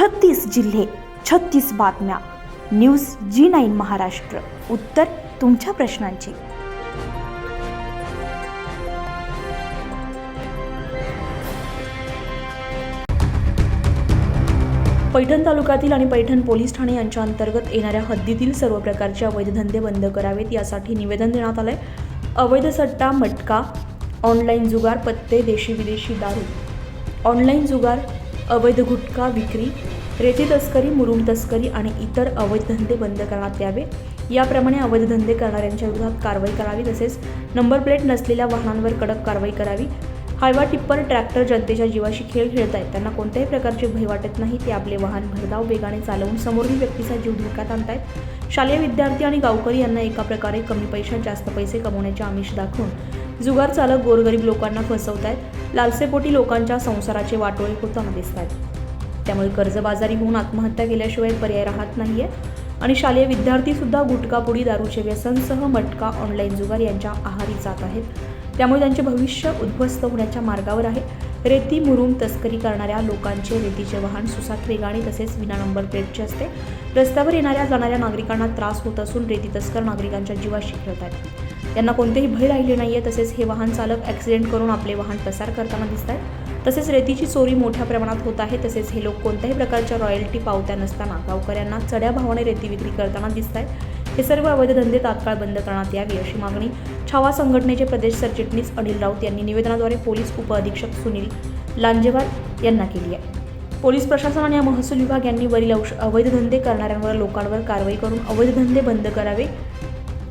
छत्तीस जिल्हे छत्तीस बातम्या. News G nine Maharashtra. उत्तर तुमच्या प्रश्नांची. पैठण तालुक्यातील आणि पैठण पोलीस ठाणे यांच्या अंतर्गत येणाऱ्या हद्दीतील सर्व प्रकारचे अवैध धंदे बंद करावेत यासाठी निवेदन देण्यात आलंय. अवैध सट्टा मटका ऑनलाईन जुगार पत्ते देशी विदेशी दारू. ऑनलाईन जुगार अवैध गुटखा विक्री रेती तस्करी मुरुम तस्करी आणि इतर अवैध धंदे बंद करण्यात यावे. याप्रमाणे अवैध धंदे करणाऱ्यांच्या विरोधात कारवाई करावी तसेच नंबर प्लेट नसलेल्या वाहनांवर कडक कारवाई करावी. हायवा टिप्पर ट्रॅक्टर जनतेच्या जीवाशी खेळ खेळत आहेत. त्यांना कोणत्याही प्रकारचे भय वाटत नाही. ते आपले वाहन भरधाव वेगाने चालवून समोरील व्यक्तीचा जीव धोक्यात आणतायत. शालेय विद्यार्थी आणि गावकरी यांना एका प्रकारे कमी पैशात जास्त पैसे कमवण्याचे आमिष दाखवून जुगार चालक गोरगरीब लोकांना फसवतायत. लालसेपोटी लोकांच्या संसाराचे वाटोळे होताना दिसत आहेत त्यामुळे कर्जबाजारी होऊन आत्महत्या केल्याशिवाय पर्याय राहत नाहीये. आणि शालेय विद्यार्थी सुद्धा गुटखा दारूचे व्यसनसह मटका ऑनलाईन जुगार यांच्या आहारी जात आहेत. त्यामुळे त्यांचे भविष्य उद्ध्वस्त होण्याच्या मार्गावर आहे. रेती मुरुम तस्करी करणाऱ्या लोकांचे रेतीचे वाहन सुसाट वेगाने तसेच विना नंबर प्लेटचे असते. रस्त्यावर येणाऱ्या जाणाऱ्या नागरिकांना त्रास होत असून रेती तस्कर नागरिकांच्या जीवाशी खेळत आहेत. त्यांना कोणतेही भय राहिले नाहीये तसेच हे वाहन चालक ॲक्सिडेंट करून आपले वाहन पसार करताना दिसत आहेत तसेच रेतीची चोरी मोठ्या प्रमाणात होत आहे तसेच हे लोक कोणत्याही प्रकारच्या रॉयल्टी पावत्या नसताना गावकऱ्यांना चढ्या भावाने रेती विक्री करताना दिसत आहेत हे सर्व अवैध धंदे तात्काळ बंद करण्यात यावे अशी मागणी छावा संघटनेचे प्रदेश सरचिटणीस अनिल राऊत यांनी निवेदनाद्वारे पोलीस उपअधीक्षक सुनील लांजेवार यांना केली आहे. पोलीस प्रशासन आणि महसूल विभाग यांनी वरील औष अवैध धंदे करणाऱ्यांवर लोकांवर कारवाई करून अवैध धंदे बंद करावे.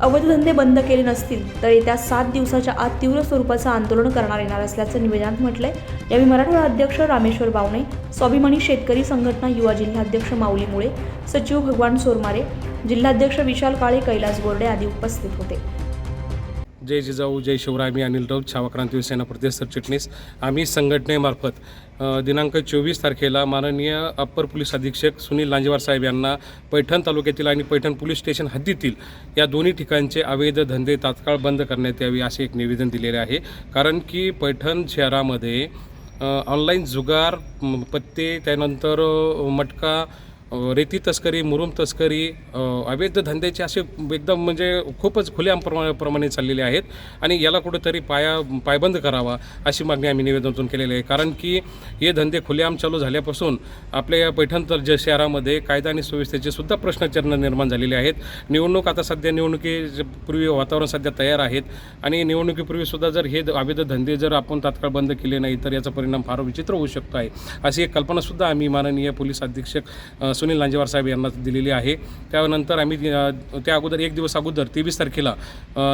अवैध धंदे बंद केले नसतील तर येत्या सात दिवसाच्या आत तीव्र स्वरूपाचं आंदोलन करणार येणार असल्याचं निवेदनात म्हटलंय. यावेळी मराठवाडा अध्यक्ष रामेश्वर बावणे स्वाभिमानी शेतकरी संघटना युवा जिल्हाध्यक्ष माऊली मुळे सचिव भगवान सोरमारे जिल्हाध्यक्ष विशाल काळे कैलास बोर्डे आदी उपस्थित होते. जय जिजाऊ जय शिवराय मी अनिल राऊत छावा क्रांती सेना प्रदेश सरचिटणीस. आम्ही संघटनेमार्फत दिनांक चोवीस तारखेला माननीय अप्पर पोलीस अधीक्षक सुनील लांजेवार साहेब यांना पैठण तालुक्यातील आणि पैठण पोलीस स्टेशन हद्दीतील या दोन्ही ठिकाणचे अवैध धंदे तात्काळ बंद करण्यात यावे असे एक निवेदन दिलेले आहे. कारण की पैठण शहरामध्ये ऑनलाईन जुगार पत्ते त्यानंतर मटका रेती तस्करी मुरुम तस्करी अवैध धंद्याचे असे एकदम म्हणजे खूपच खुल्या प्रमा प्रमाणे चाललेले आहेत आणि याला कुठेतरी पाया पायबंद करावा अशी मागणी आम्ही निवेदनातून केलेली आहे. कारण की हे धंदे खुलेआम चालू झाल्यापासून आपल्या या पैठणतर ज शहरामध्ये कायदा आणि सुव्यवस्थेचे सुद्धा प्रश्नचिन्ह निर्माण झालेले आहेत. निवडणूक आता सध्या निवडणुकीपूर्वी वातावरण सध्या तयार आहेत आणि निवडणुकीपूर्वी सुद्धा जर हे द- अवैध धंदे जर आपण तात्काळ बंद केले नाही तर याचा परिणाम फार विचित्र होऊ शकतो आहे. अशी एक कल्पनासुद्धा आम्ही माननीय पोलीस अधीक्षक सुनील लांजेवार साहेब यांना दिलेली आहे. त्यानंतर आम्ही त्या अगोदर एक दिवस अगोदर तेवीस तारखेला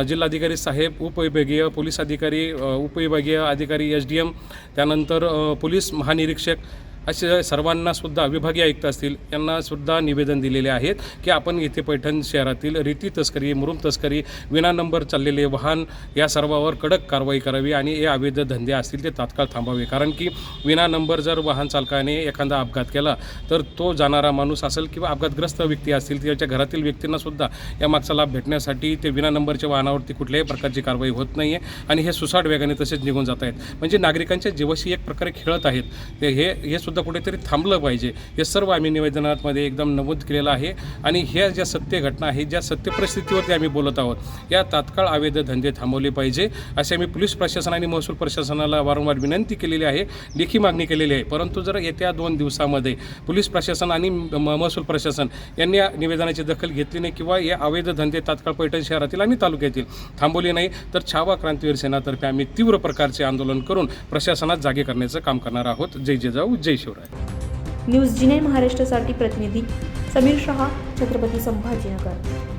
जिल्हाधिकारी साहेब उपविभागीय पोलीस अधिकारी उपविभागीय अधिकारी एस डी एम त्यानंतर पोलीस महानिरीक्षक असे सर्वांना सुद्धा विभागीय आयुक्त असतील यांना सुद्धा निवेदन दिलेले आहेत की आपण येथे पैठण शहरातील रीती तस्करी मुरुम तस्करी विना नंबर चाललेले वाहन या सर्वावर कडक कारवाई करावी आणि हे अवैध धंदे असतील ते तात्काळ थांबावे. कारण की विना नंबर जर वाहन चालकाने एखादा अपघात केला तर तो जाणारा माणूस असेल किंवा अपघातग्रस्त व्यक्ती असतील त्याच्या घरातील व्यक्तींना सुद्धा या मागचा लाभ भेटण्यासाठी ते विना नंबरच्या वाहनावरती कुठल्याही प्रकारची कारवाई होत नाही आहे आणि हे सुसाट वेगाने तसेच निघून जात आहेत. म्हणजे नागरिकांच्या जीवाशी एक प्रकारे खेळत आहेत. ते हे हे सुद्धा कुठेतरी थांबलं पाहिजे. हे सर्व आम्ही निवेदनामध्ये एकदम नमूद केलेलं आहे. आणि ह्या ज्या सत्य घटना आहेत ज्या सत्य परिस्थितीवरती आम्ही बोलत आहोत या तात्काळ अवैध धंदे थांबवले पाहिजे असे आम्ही पोलीस प्रशासन आणि महसूल प्रशासनाला वारंवार विनंती केलेली आहे लेखी मागणी केलेली आहे. परंतु जर येत्या दोन दिवसामध्ये पोलीस प्रशासन आणि म- महसूल प्रशासन यांनी या निवेदनाची दखल घेतली नाही किंवा या अवैध धंदे तात्काळ पैठण शहरातील आणि तालुक्यातील थांबवले नाही तर छावा क्रांतीवीर सेनातर्फे आम्ही तीव्र प्रकारचे आंदोलन करून प्रशासनात जागे करण्याचं काम करणार आहोत. जय जिजाऊ जय शिवराय न्यूज जिने महाराष्ट्रासाठी प्रतिनिधी समीर शहा छत्रपती संभाजीनगर.